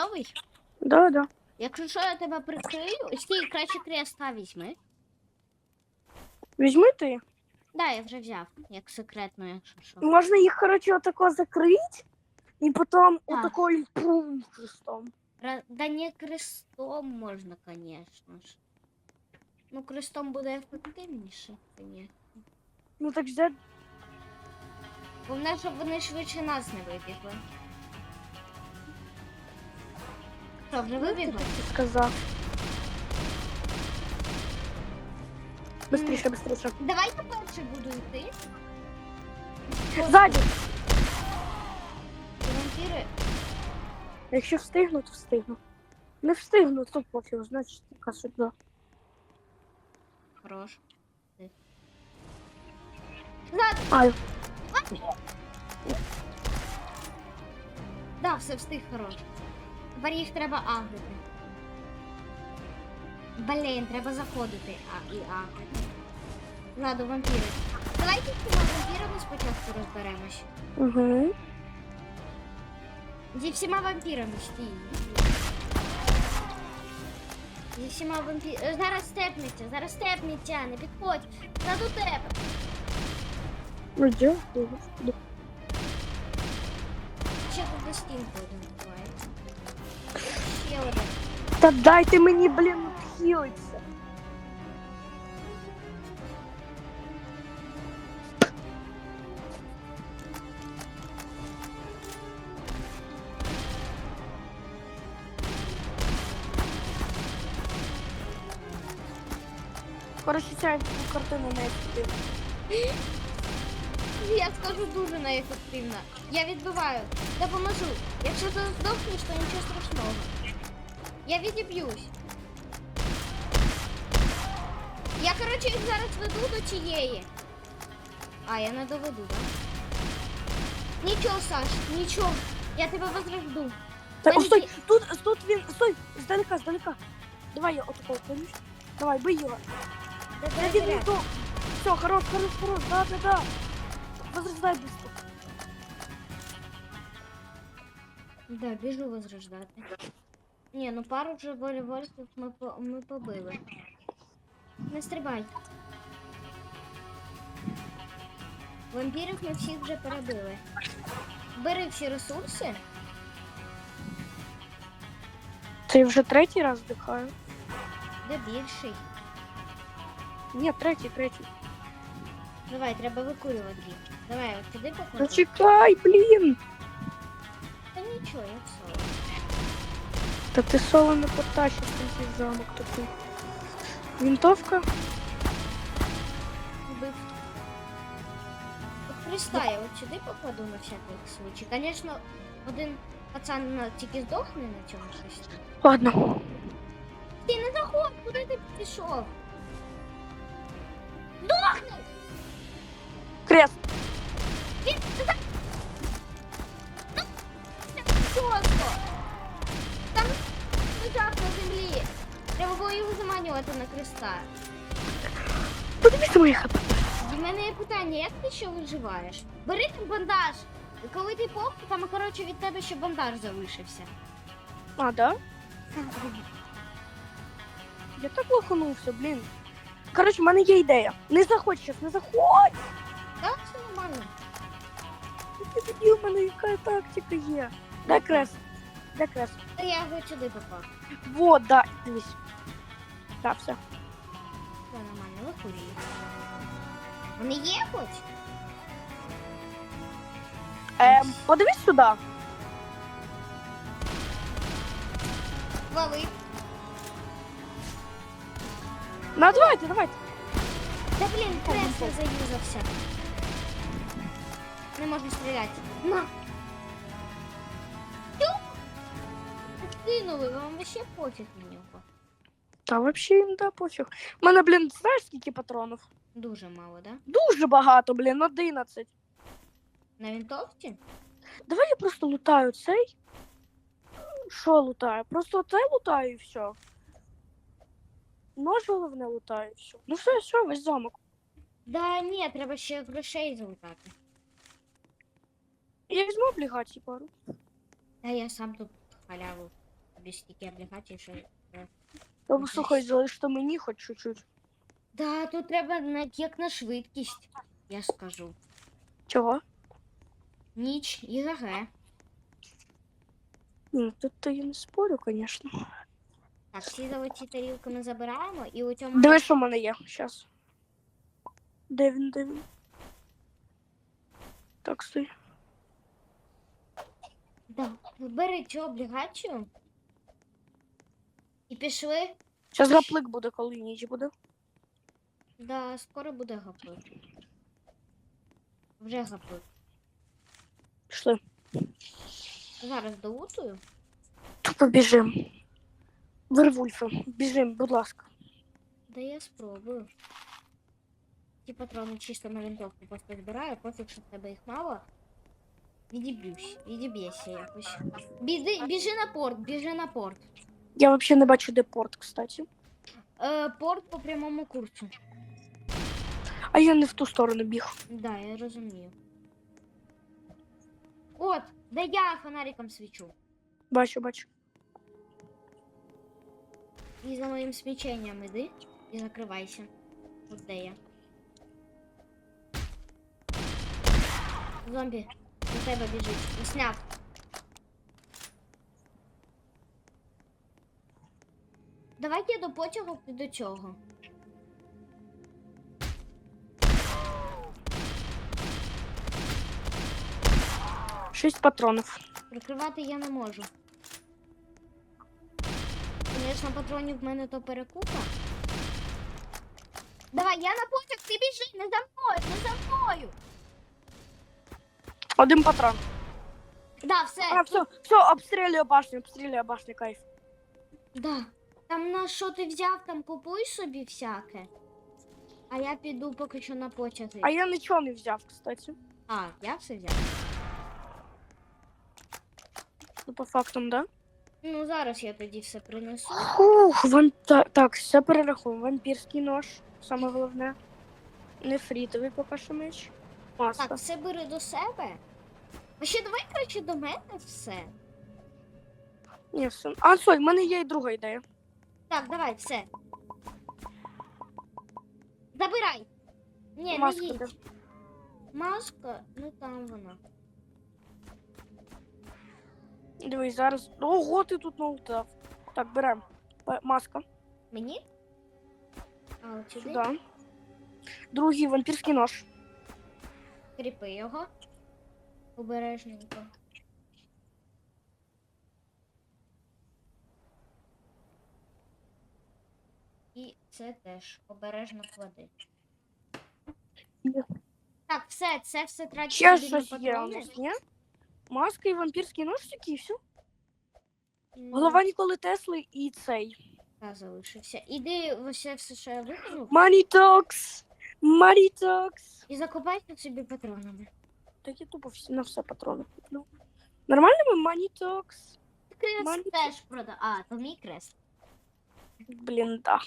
Готовий? Да, да. Якщо що, я тебе прикрию, стій, краще креста візьми. Візьми ти. Да, я вже взяв, як секретно, якщо що. Можна їх, коротше, отако закрити, і потім Так. отако пум хрестом. Ра- Да не крестом можна, конечно ж. Ну, крестом буде ефективніше, конечно. Ну так взяти. Головне, щоб вони швидше нас не вибігли. Що, вже вибігли? Ти сказав. Быстріше, быстріше. Давай я перший буду йти. Ззаді. Вампіри. Якщо встигну, то встигну. Не встигну, то пофіг, значить така судьба. Хорош. Зад! Ай, Да, все встиг хорош. Тепер їх треба агрити. Блін, треба заходити а, і агрити. Ладно, вампіри. Давайте з вампірами спочатку розберемось. угу. Зі всіма вампірами стій. Зі всіма вампірами. Зараз степнеться, зараз степнеться, не підходь. Заду тебе. Ще тут до стінки один один. Та дайте мені, блін, відхилитися. Коротше, ця картина не ефективна. Я скажу дуже неефективно. Я відбиваю. Допоможу. Якщо ти здохнеш, то нічого страшного. Я відіб'юсь. Я, коротше, їх зараз веду до цієї. А, я не доведу, так? Нічого, Саш, нічого. Я тебе возрожду. Так, о, Мене стой, ті- тут, тут він, стой, здалека, здалека. Давай я отако поміж. Давай, бий його. Де Я перезаряд? відійду. Все, хорош, хорош, хорош, да, да, да. Возрождай быстро. Да, біжу возрождати. Ні, ну пару вже волейбольців ми, по- ми побили. Не стрибай. Вампірів ми всіх вже перебили. Бери всі ресурси. Це я вже третій раз вдихаю. Де більший? Ні, третій, третій. Давай, треба викурювати їх. Давай, от туди Ну покажу. чекай, блін. Та нічого, я все. Та ти соло не потащиш цей замок такий. Вінтовка? Вбив. От Христа я от сюди покладу на всякий случай. Звісно, один пацан на- тільки здохне на цьому хресті. Ладно. Ти не заходь, куди ти пішов? Дохни! Крест. Він Просто! Лежав на землі. Треба було його заманювати на креста. Подивіться мої хп. В мене є питання, як ти ще виживаєш? Бери там бандаж. Коли ти поп, там, коротше, від тебе ще бандаж залишився. А, да? Я так лоханувся, блін. Коротше, в мене є ідея. Не заходь щас, не заходь! Так, все нормально. Ти тоді в мене яка тактика є. Дай крест. Крест. Та я його сюди попав. Вот, да, дивись. Да, все. Все нормально, вихурюю. Вони є хоч? Ем, подивись сюди. Лови. Ну, давайте, давайте. Та блін, кресло заюзався. Не можна стріляти. На! Кинули, вам вообще пофіг на нього. Та вообще їм да пофіг. У мене, блін, знаєш скільки патронів? Дуже мало, да? Дуже багато, блін, 11. На винтовці? Давай я просто лутаю цей. Що лутаю? Просто цей лутаю і все. Нож головне лутаю і все. Ну все, все, весь замок. Да ні, треба ще грошей залутати. Я візьму облігації пару. Та я сам тут халяву тобі стільки облігацій, що. Ну, слухай, залиш то мені хоч чуть-чуть. Да, тут треба на як на швидкість, я скажу. Чого? Ніч і ГГ. Ні, тут то я не спорю, звісно. Так, всі золоті тарілки ми забираємо і у цьому. Диви, що в мене є. Щас. Де він, де він? Так, стой. Да. Бери цю облігацію. І пішли. Щас гаплик буде, коли ніч буде. Да, скоро буде гаплик. Вже гаплик. Пішли. Зараз долутую. Тупо біжим. Вервульфи, біжим, будь ласка. Да я спробую. Ті патрони чисто на винтовку просто збираю, пофіг, що в тебе їх мало. Відіб'юсь, відіб'єшся якось. Біди, біжи на порт, біжи на порт. Я взагалі не бачу, де порт, кстати. Е, порт по прямому курсу. А я не в ту сторону біг. Да, я розумію. От, де я фонариком свічу. Бачу, бачу. І за моїм свіченням іди і закривайся. От де я. Зомбі, до тебе біжить. Сняв. Давайте до потягу і до цього. Шість патронів. Прикривати я не можу. Звісно, патронів в мене то перекупа. Давай, я на потяг, ти біжи, не за мною, не за мною. Один патрон. Да, все. А, все, все, обстрілює башню, обстрілює башню, кайф. Да. Там на що ти взяв, там купуй собі всяке. А я піду поки що на потяги. А я нічого не взяв, кстати. А, я все взяв. Ну, по фактам, да? Ну, зараз я тоді все принесу. Ух, ван... та- так, все перерахуємо. Вампірський нож, саме головне. Нефрітовий поки що меч. Маска. Так, все бери до себе. А ще давай краще до мене все. Ні, все. А, стой, в мене є і друга ідея. Так, давай, все. Забирай. Ні, Маска не де? їдь. Маска, ну там вона. Дивись, зараз. Ого, ти тут налутав. Так, беремо. П- Маска. Мені? А, от сюди. Сюди. Другий вампірський нож. Кріпи його. Обережненько. І це теж обережно клади. Так, все, це все тратить Ще на щось є у патрони. нас, ні? Маска і вампірський нож тільки, і все. М, Голова Ніколи Тесли і цей. Та залишився. Іди все, все, що я Talks! Money Talks! і закопайся собі патронами. Так я тупо всі- на все патрони куплю. Нормально ми Talks? Крест Маленький. теж прода. А, то мій крест. Блін, да.